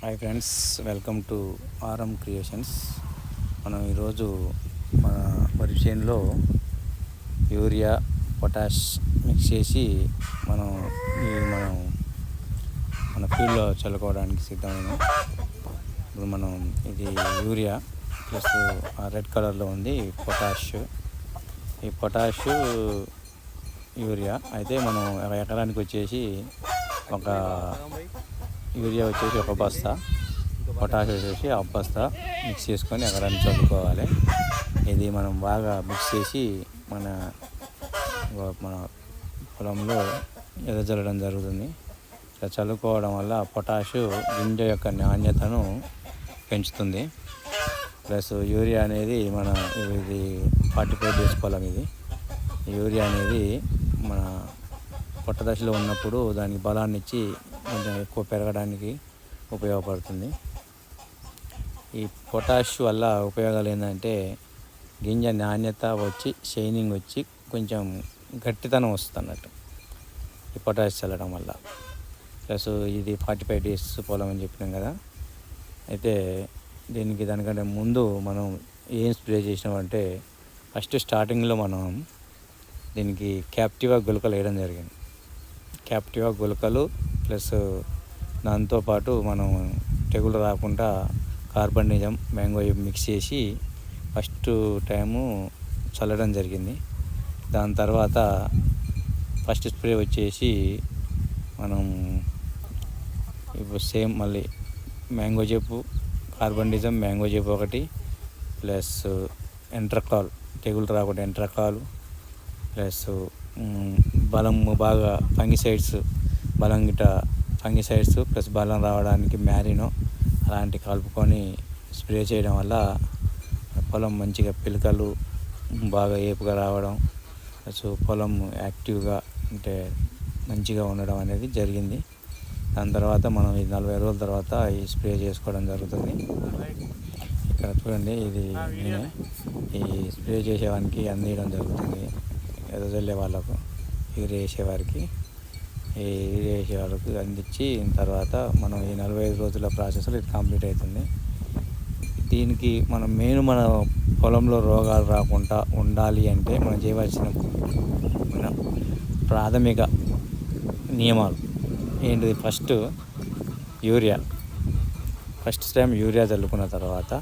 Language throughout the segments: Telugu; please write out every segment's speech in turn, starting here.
Hi friends welcome to RM creations. మనం ఈరోజు మన వరి చేనులో యూరియా పొటాష్ మిక్స్ చేసి మనం ఈ మనం మన ఫీల్డ్లో చల్లుకోవడానికి సిద్ధమైన. ఇప్పుడు మనం ఇది యూరియా ప్లస్ రెడ్ కలర్లో ఉంది పొటాష్. ఈ పొటాష్ యూరియా అయితే మనం ఎకరానికి వచ్చేసి ఒక యూరియా వచ్చేసి ఒక బస్తా. పొటాష్ వచ్చేసి ఆ బస్తా మిక్స్ చేసుకొని ఎకరాన్ని చల్లుకోవాలి ఇది మనం బాగా మిక్స్ చేసి మన మన పొలంలో ఎదజల్లడం జరుగుతుంది. ఇలా చల్లుకోవడం వల్ల పొటాష్ గింజ యొక్క నాణ్యతను పెంచుతుంది. ప్లస్ యూరియా అనేది మన ఇది ఫార్టీ ఫైవ్ డేస్ పొలం ఇది. యూరియా అనేది మన పొట్ట దశలో ఉన్నప్పుడు దానికి బలాన్ని ఇచ్చి కొంచెం ఎక్కువ పెరగడానికి ఉపయోగపడుతుంది. ఈ పొటాష్ వల్ల ఉపయోగాలు ఏంటంటే గింజ నాణ్యత వచ్చి షైనింగ్ వచ్చి కొంచెం గట్టితనం వస్తుంది అన్నట్టు ఈ పొటాష్ చల్లడం వల్ల. ప్లస్ ఇది ఫార్టీ ఫైవ్ డేస్ పొలం అని చెప్పినాం కదా. అయితే దీనికి దానికంటే ముందు మనం ఏం స్ప్రే చేసినామంటే ఫస్ట్ స్టార్టింగ్లో మనం దీనికి క్యాప్టివా గులకలు వేయడం జరిగింది. క్యాప్టివా గులకలు ప్లస్ దాంతోపాటు మనం తెగులు రాకుండా కార్బనిజం మ్యాంగో మిక్స్ చేసి ఫస్ట్ టైము చల్లడం జరిగింది. దాని తర్వాత ఫస్ట్ స్ప్రే వచ్చేసి మనం ఇప్పుడు సేమ్ మళ్ళీ మ్యాంగో చెప్పు కార్బనిజం మ్యాంగో చెప్పు ఒకటి ప్లస్ ఎంట్రకాల్ తెగులు రాకుండా ఎంట్రకాలు ప్లస్ బలం బాగా ఫంగిసైడ్స్ బలం గిట ఫంగిసైడ్స్ ప్లస్ బలం రావడానికి మ్యారినో అలాంటి కలుపుకొని స్ప్రే చేయడం వల్ల పొలం మంచిగా పిలకలు బాగా ఏపుగా రావడం సో పొలం యాక్టివ్గా అంటే మంచిగా ఉండడం అనేది జరిగింది. దాని తర్వాత మనం ఈ నలభై రోజుల తర్వాత ఈ స్ప్రే చేసుకోవడం జరుగుతుంది. ఇక్కడ చూడండి ఇది నేను ఈ స్ప్రే చేసేవానికి అందియడం జరుగుతుంది. ఎదజల్లే వాళ్ళకు యూరియా వేసే వరకు అందించి తర్వాత మనం ఈ నలభై ఐదు రోజుల ప్రాసెస్లో ఇది కంప్లీట్ అవుతుంది. దీనికి మనం మెయిన్ మన పొలంలో రోగాలు రాకుండా ఉండాలి అంటే మనం చేయవలసిన మన ప్రాథమిక నియమాలు ఏంటిది? First urea. First time urea చల్లుకున్న తర్వాత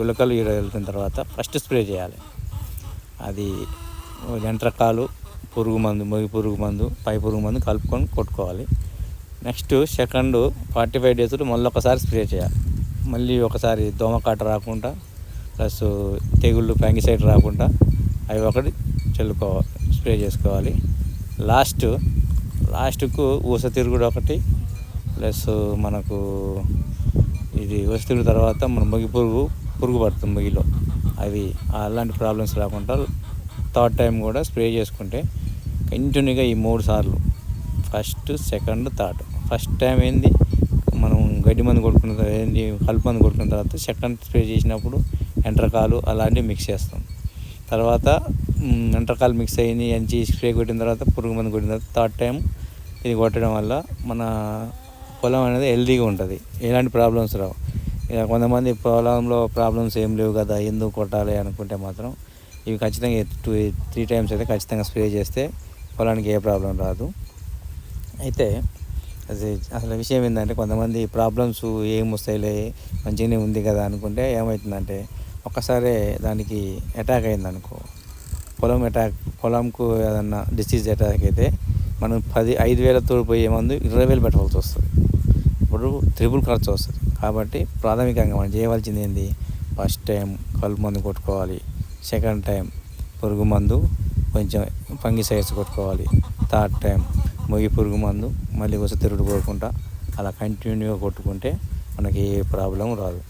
గులకలు యూరియా చల్లుకున్న తర్వాత ఫస్ట్ స్ప్రే చేయాలి. అది యంత్రకాలు పురుగు మందు మొగి పురుగు మందు పై పురుగు మందు కలుపుకొని కొట్టుకోవాలి. నెక్స్ట్ సెకండ్ ఫార్టీ ఫైవ్ డేస్లో మళ్ళీ ఒకసారి స్ప్రే చేయాలి. మళ్ళీ ఒకసారి దోమకాట రాకుండా ప్లస్ తెగుళ్ళు ప్యాంగిసైడ్ రాకుండా అవి ఒకటి చల్లుకోవాలి స్ప్రే చేసుకోవాలి. లాస్ట్ లాస్ట్కు ఊస తిరుగుడు ఒకటి ప్లస్ మనకు ఇది ఊస తిరుగు తర్వాత మన మొగి పురుగు పురుగు పడుతుంది మొగిలో. అవి అలాంటి ప్రాబ్లమ్స్ రాకుండా థర్డ్ టైం కూడా స్ప్రే చేసుకుంటే కంటిన్యూగా ఈ మూడు సార్లు. First second third. First time ఏంది? మనం గడ్డి మందు కొట్టుకున్న తర్వాత ఏంది? కలుపు మందు కొట్టుకున్న తర్వాత సెకండ్ స్ప్రే చేసినప్పుడు ఎంట్రకాలు అలాంటివి మిక్స్ చేస్తాం. తర్వాత ఎంట్రకాలు మిక్స్ అయ్యి ఎంచి స్ప్రే కొట్టిన తర్వాత పురుగు మందు కొట్టిన తర్వాత థర్డ్ టైం ఇది కొట్టడం వల్ల మన పొలం అనేది హెల్తీగా ఉంటుంది. ఎలాంటి ప్రాబ్లమ్స్ రావు. ఇక కొంతమంది పొలంలో ప్రాబ్లమ్స్ ఏం లేవు కదా ఎందుకు కొట్టాలి అనుకుంటే మాత్రం ఇవి ఖచ్చితంగా టూ త్రీ టైమ్స్ అయితే ఖచ్చితంగా స్ప్రే చేస్తే పొలానికి ఏ ప్రాబ్లం రాదు. అయితే అది అసలు విషయం ఏంటంటే కొంతమంది ప్రాబ్లమ్స్ ఏం వస్తాయిలే మంచిగానే ఉంది కదా అనుకుంటే ఏమవుతుందంటే ఒక్కసారే దానికి అటాక్ అయిందనుకో పొలం అటాక్ పొలంకు ఏదన్నా డిసీజ్ అటాక్ అయితే మనం పది ఐదు వేల తోడిపోయే మందు ఇరవై వేలు పెట్టవలసి వస్తుంది. ఇప్పుడు త్రిపుల్ ఖర్చు వస్తుంది. కాబట్టి ప్రాథమికంగా మనం చేయవలసింది ఏంటి ఫస్ట్ టైం కలుపు మందు కొట్టుకోవాలి. సెకండ్ టైం పురుగు మందు కొంచెం ఫంగిసైడ్స్ కొట్టుకోవాలి. థర్డ్ టైం మొగి పురుగు మందు మళ్ళీ కొంచెం తిరుగుడు పోకుండా అలా కంటిన్యూగా కొట్టుకుంటే మనకి ఏ ప్రాబ్లం రాదు.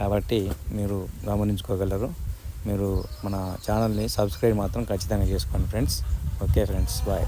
కాబట్టి మీరు గమనించుకోగలరు. మీరు మన ఛానల్ని సబ్స్క్రైబ్ మాత్రం ఖచ్చితంగా చేసుకోండి ఫ్రెండ్స్. Okay friends bye.